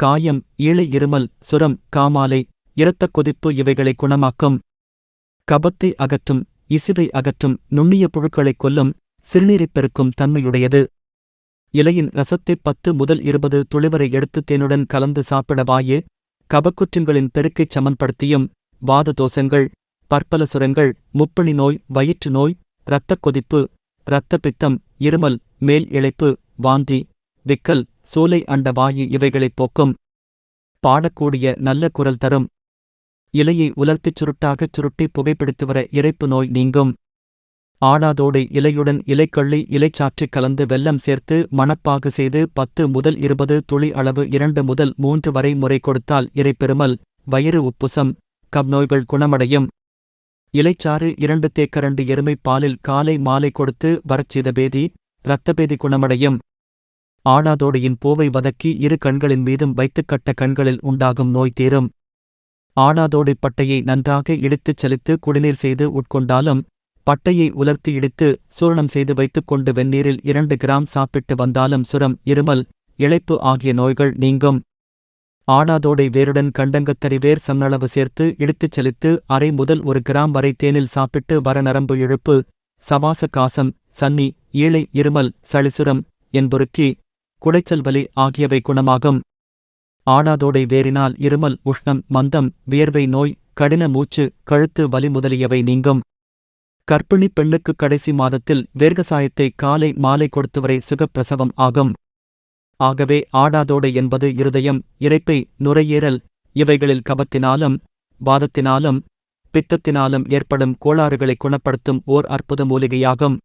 காயம் ஈழை இருமல் சுரம் காமாலை இரத்தக் கொதிப்பு இவைகளை குணமாக்கும். கபத்தை அகற்றும் இசிவை அகற்றும் நுண்ணிய புழுக்களைக் கொல்லும் சிறுநீரைப் பெருக்கும் தன்மையுடையது. இலையின் ரசத்தை பத்து முதல் இருபது துளிவரை எடுத்து தேனுடன் கலந்து சாப்பிடவாயே கபக்குற்றங்களின் பெருக்கைச் சமன்படுத்தியும் வாத தோஷங்கள் பற்பல சுரங்கள் முப்பணி நோய் வயிற்று நோய் இரத்தக் கொதிப்பு இரத்த பித்தம் இருமல் மேல் இழைப்பு வாந்தி. விக்கல் சூலை அண்ட வாயு இவைகளைப் போக்கும். பாடக்கூடிய நல்ல குரல் தரும். இலையை உலர்த்திச் சுருட்டாகச் சுருட்டி புகைப்பிடித்து வர இரைப்பு நோய் நீங்கும். ஆடாதோடு இலையுடன் இலைக்கள்ளி இலைச்சாற்று கலந்து வெல்லம் சேர்த்து மணப்பாகு செய்து பத்து முதல் இருபது துளி அளவு இரண்டு முதல் மூன்று வரை முறை கொடுத்தால் இறைப்பெருமல் வயிறு உப்புசம் கப் நோய்கள் குணமடையும். இலைச்சாறு இரண்டு தேக்கரண்டு எருமை பாலில் காலை மாலை கொடுத்து வரச்செய்த பேதி இரத்தபேதி குணமடையும். ஆடாதோடையின் பூவை வதக்கி இரு கண்களின் மீதும் வைத்துக் கட்ட கண்களில் உண்டாகும் நோய் தீரும். ஆடாதோடை பட்டையை நன்றாக இடித்துச் செலுத்து குடிநீர் செய்து உட்கொண்டாலும் பட்டையை உலர்த்தி இடித்து சூரணம் செய்து வைத்துக்கொண்டு வெந்நீரில் இரண்டு கிராம் சாப்பிட்டு வந்தாலும் சுரம் இருமல் இளைப்பு ஆகிய நோய்கள் நீங்கும். ஆடாதோடை வேருடன் கண்டங்கத்தரி வேர் சன்னளவு சேர்த்து இடித்துச் செலுத்து அரை முதல் ஒரு கிராம் வரை தேனில் சாப்பிட்டு வர நரம்பு இழுப்பு சவாச காசம் சன்னி ஈழை இருமல் சளிசுரம் என்பொருக்கி குடைச்சல் வலி ஆகியவை குணமாகும். ஆடாதோடை வேறினால் இருமல் உஷ்ணம் மந்தம் வியர்வை நோய் கடின மூச்சு கழுத்து வலி முதலியவை நீங்கும். கர்ப்பிணி பெண்ணுக்கு கடைசி மாதத்தில் வேர்கசாயத்தை காலை மாலை கொடுத்துவரை சுகப்பிரசவம் ஆகும். ஆகவே ஆடாதோடை என்பது இருதயம் இறைப்பை நுரையீரல் இவைகளில் கபத்தினாலும் வாதத்தினாலும் பித்தத்தினாலும் ஏற்படும் கோளாறுகளை குணப்படுத்தும் ஓர் அற்புத மூலிகையாகும்.